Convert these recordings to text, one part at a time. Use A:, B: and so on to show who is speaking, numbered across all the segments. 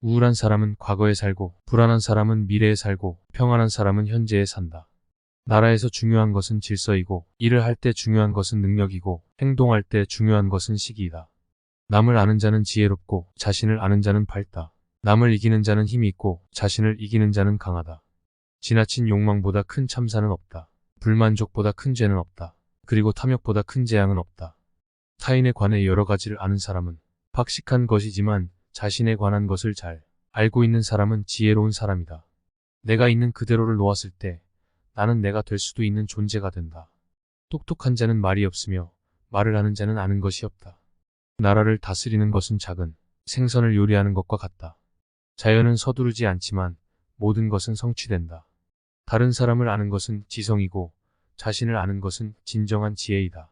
A: 우울한 사람은 과거에 살고, 불안한 사람은 미래에 살고, 평안한 사람은 현재에 산다. 나라에서 중요한 것은 질서이고, 일을 할 때 중요한 것은 능력이고, 행동할 때 중요한 것은 시기이다. 남을 아는 자는 지혜롭고, 자신을 아는 자는 밝다. 남을 이기는 자는 힘이 있고, 자신을 이기는 자는 강하다. 지나친 욕망보다 큰 참사는 없다. 불만족보다 큰 죄는 없다. 그리고 탐욕보다 큰 재앙은 없다. 타인에 관해 여러 가지를 아는 사람은 박식한 것이지만 자신에 관한 것을 잘 알고 있는 사람은 지혜로운 사람이다. 내가 있는 그대로를 놓았을 때 나는 내가 될 수도 있는 존재가 된다. 똑똑한 자는 말이 없으며 말을 하는 자는 아는 것이 없다. 나라를 다스리는 것은 작은 생선을 요리하는 것과 같다. 자연은 서두르지 않지만 모든 것은 성취된다. 다른 사람을 아는 것은 지성이고 자신을 아는 것은 진정한 지혜이다.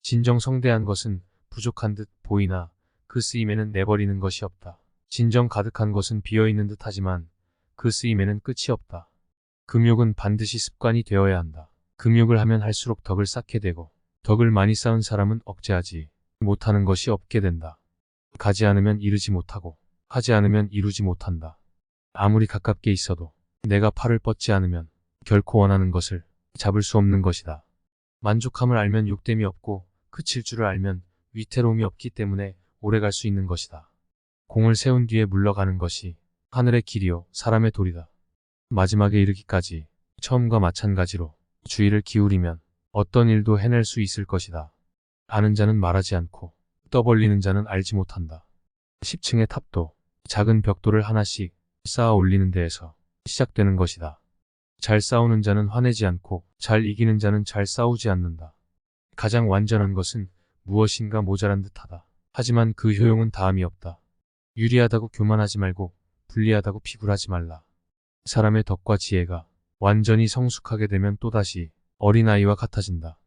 A: 진정성대한 것은 부족한 듯 보이나 그 쓰임에는 내버리는 것이 없다. 진정 가득한 것은 비어있는 듯 하지만 그 쓰임에는 끝이 없다. 금욕은 반드시 습관이 되어야 한다. 금욕을 하면 할수록 덕을 쌓게 되고 덕을 많이 쌓은 사람은 억제하지 못하는 것이 없게 된다. 가지 않으면 이르지 못하고 하지 않으면 이루지 못한다. 아무리 가깝게 있어도 내가 팔을 뻗지 않으면 결코 원하는 것을 잡을 수 없는 것이다. 만족함을 알면 욕됨이 없고 그칠 줄을 알면 위태로움이 없기 때문에 오래 갈 수 있는 것이다. 공을 세운 뒤에 물러가는 것이 하늘의 길이요 사람의 도리다. 마지막에 이르기까지 처음과 마찬가지로 주의를 기울이면 어떤 일도 해낼 수 있을 것이다. 아는 자는 말하지 않고 떠벌리는 자는 알지 못한다. 10층의 탑도 작은 벽돌을 하나씩 쌓아 올리는 데에서 시작되는 것이다. 잘 싸우는 자는 화내지 않고 잘 이기는 자는 잘 싸우지 않는다. 가장 완전한 것은 무엇인가 모자란 듯하다. 하지만 그 효용은 다함이 없다. 유리하다고 교만하지 말고 불리하다고 비굴하지 말라. 사람의 덕과 지혜가 완전히 성숙하게 되면 또다시 어린아이와 같아진다.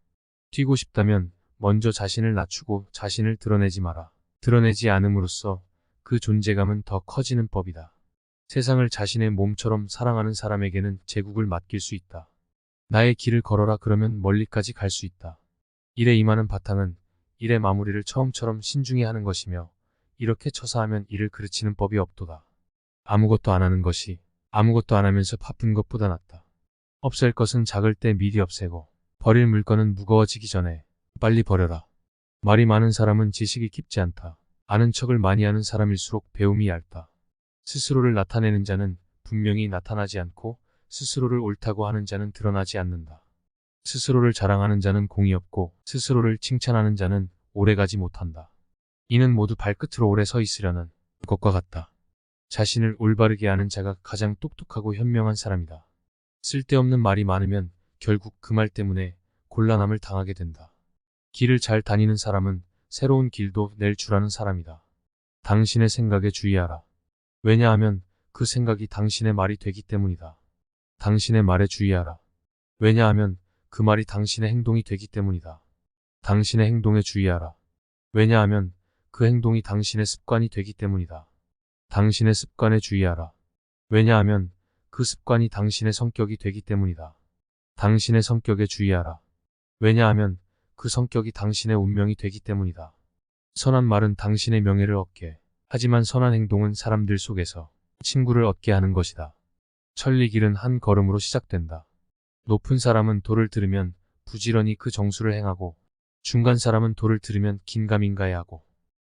A: 뛰고 싶다면 먼저 자신을 낮추고 자신을 드러내지 마라. 드러내지 않음으로써 그 존재감은 더 커지는 법이다. 세상을 자신의 몸처럼 사랑하는 사람에게는 제국을 맡길 수 있다. 나의 길을 걸어라 그러면 멀리까지 갈 수 있다. 일에 임하는 바탕은 일의 마무리를 처음처럼 신중히 하는 것이며 이렇게 처사하면 일을 그르치는 법이 없도다. 아무것도 안 하는 것이 아무것도 안 하면서 바쁜 것보다 낫다. 없앨 것은 작을 때 미리 없애고 버릴 물건은 무거워지기 전에 빨리 버려라. 말이 많은 사람은 지식이 깊지 않다. 아는 척을 많이 하는 사람일수록 배움이 얇다. 스스로를 나타내는 자는 분명히 나타나지 않고 스스로를 옳다고 하는 자는 드러나지 않는다. 스스로를 자랑하는 자는 공이 없고 스스로를 칭찬하는 자는 오래가지 못한다. 이는 모두 발끝으로 오래 서 있으려는 것과 같다. 자신을 올바르게 아는 자가 가장 똑똑하고 현명한 사람이다. 쓸데없는 말이 많으면 결국 그 말 때문에 곤란함을 당하게 된다. 길을 잘 다니는 사람은 새로운 길도 낼 줄 아는 사람이다. 당신의 생각에 주의하라. 왜냐하면 그 생각이 당신의 말이 되기 때문이다. 당신의 말에 주의하라. 왜냐하면 그 말이 당신의 행동이 되기 때문이다. 당신의 행동에 주의하라. 왜냐하면 그 행동이 당신의 습관이 되기 때문이다. 당신의 습관에 주의하라. 왜냐하면 그 습관이 당신의 성격이 되기 때문이다. 당신의 성격에 주의하라. 왜냐하면 그 성격이 당신의 운명이 되기 때문이다. 선한 말은 당신의 명예를 얻게, 하지만 선한 행동은 사람들 속에서 친구를 얻게 하는 것이다. 천리길은 한 걸음으로 시작된다. 높은 사람은 도를 들으면 부지런히 그 정수를 행하고, 중간 사람은 도를 들으면 긴가민가해하고,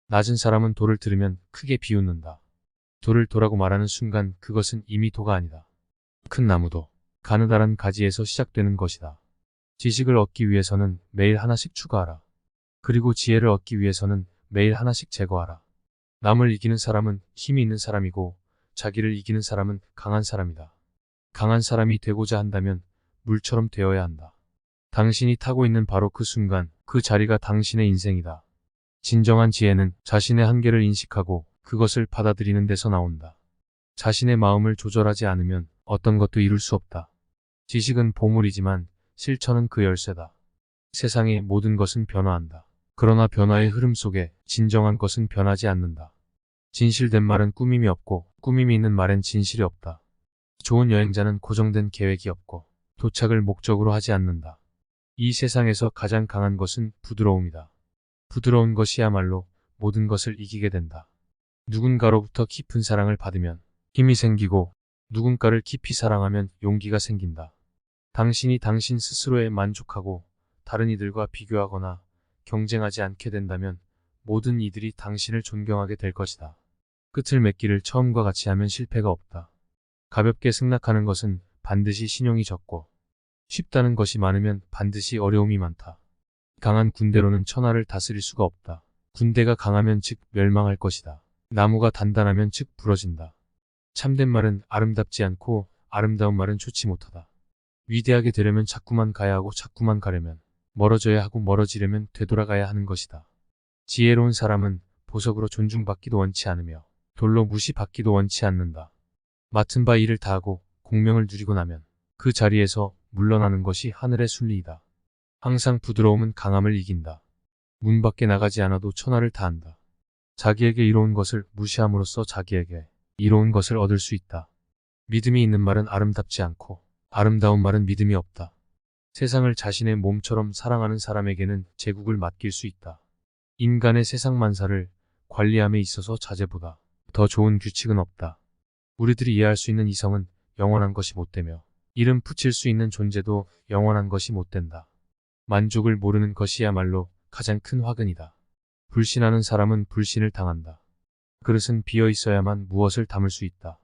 A: 낮은 사람은 도를 들으면 크게 비웃는다. 도를 도라고 말하는 순간 그것은 이미 도가 아니다. 큰 나무도 가느다란 가지에서 시작되는 것이다. 지식을 얻기 위해서는 매일 하나씩 추가하라. 그리고 지혜를 얻기 위해서는 매일 하나씩 제거하라. 남을 이기는 사람은 힘이 있는 사람이고 자기를 이기는 사람은 강한 사람이다. 강한 사람이 되고자 한다면 물처럼 되어야 한다. 당신이 타고 있는 바로 그 순간 그 자리가 당신의 인생이다. 진정한 지혜는 자신의 한계를 인식하고 그것을 받아들이는 데서 나온다. 자신의 마음을 조절하지 않으면 어떤 것도 이룰 수 없다. 지식은 보물이지만 실천은 그 열쇠다. 세상의 모든 것은 변화한다. 그러나 변화의 흐름 속에 진정한 것은 변하지 않는다. 진실된 말은 꾸밈이 없고 꾸밈이 있는 말엔 진실이 없다. 좋은 여행자는 고정된 계획이 없고 도착을 목적으로 하지 않는다. 이 세상에서 가장 강한 것은 부드러움이다. 부드러운 것이야말로 모든 것을 이기게 된다. 누군가로부터 깊은 사랑을 받으면 힘이 생기고 누군가를 깊이 사랑하면 용기가 생긴다. 당신이 당신 스스로에 만족하고 다른 이들과 비교하거나 경쟁하지 않게 된다면 모든 이들이 당신을 존경하게 될 것이다. 끝을 맺기를 처음과 같이 하면 실패가 없다. 가볍게 승낙하는 것은 반드시 신용이 적고 쉽다는 것이 많으면 반드시 어려움이 많다. 강한 군대로는 천하를 다스릴 수가 없다. 군대가 강하면 즉 멸망할 것이다. 나무가 단단하면 즉 부러진다. 참된 말은 아름답지 않고 아름다운 말은 좋지 못하다. 위대하게 되려면 자꾸만 가야 하고 자꾸만 가려면 멀어져야 하고 멀어지려면 되돌아가야 하는 것이다. 지혜로운 사람은 보석으로 존중받기도 원치 않으며 돌로 무시받기도 원치 않는다. 맡은 바 일을 다하고 공명을 누리고 나면 그 자리에서 물러나는 것이 하늘의 순리이다. 항상 부드러움은 강함을 이긴다. 문 밖에 나가지 않아도 천하를 다한다. 자기에게 이로운 것을 무시함으로써 자기에게 이로운 것을 얻을 수 있다. 믿음이 있는 말은 아름답지 않고 아름다운 말은 믿음이 없다. 세상을 자신의 몸처럼 사랑하는 사람에게는 제국을 맡길 수 있다. 인간의 세상 만사를 관리함에 있어서 자제보다 더 좋은 규칙은 없다. 우리들이 이해할 수 있는 이성은 영원한 것이 못되며 이름 붙일 수 있는 존재도 영원한 것이 못된다. 만족을 모르는 것이야말로 가장 큰 화근이다. 불신하는 사람은 불신을 당한다. 그릇은 비어 있어야만 무엇을 담을 수 있다.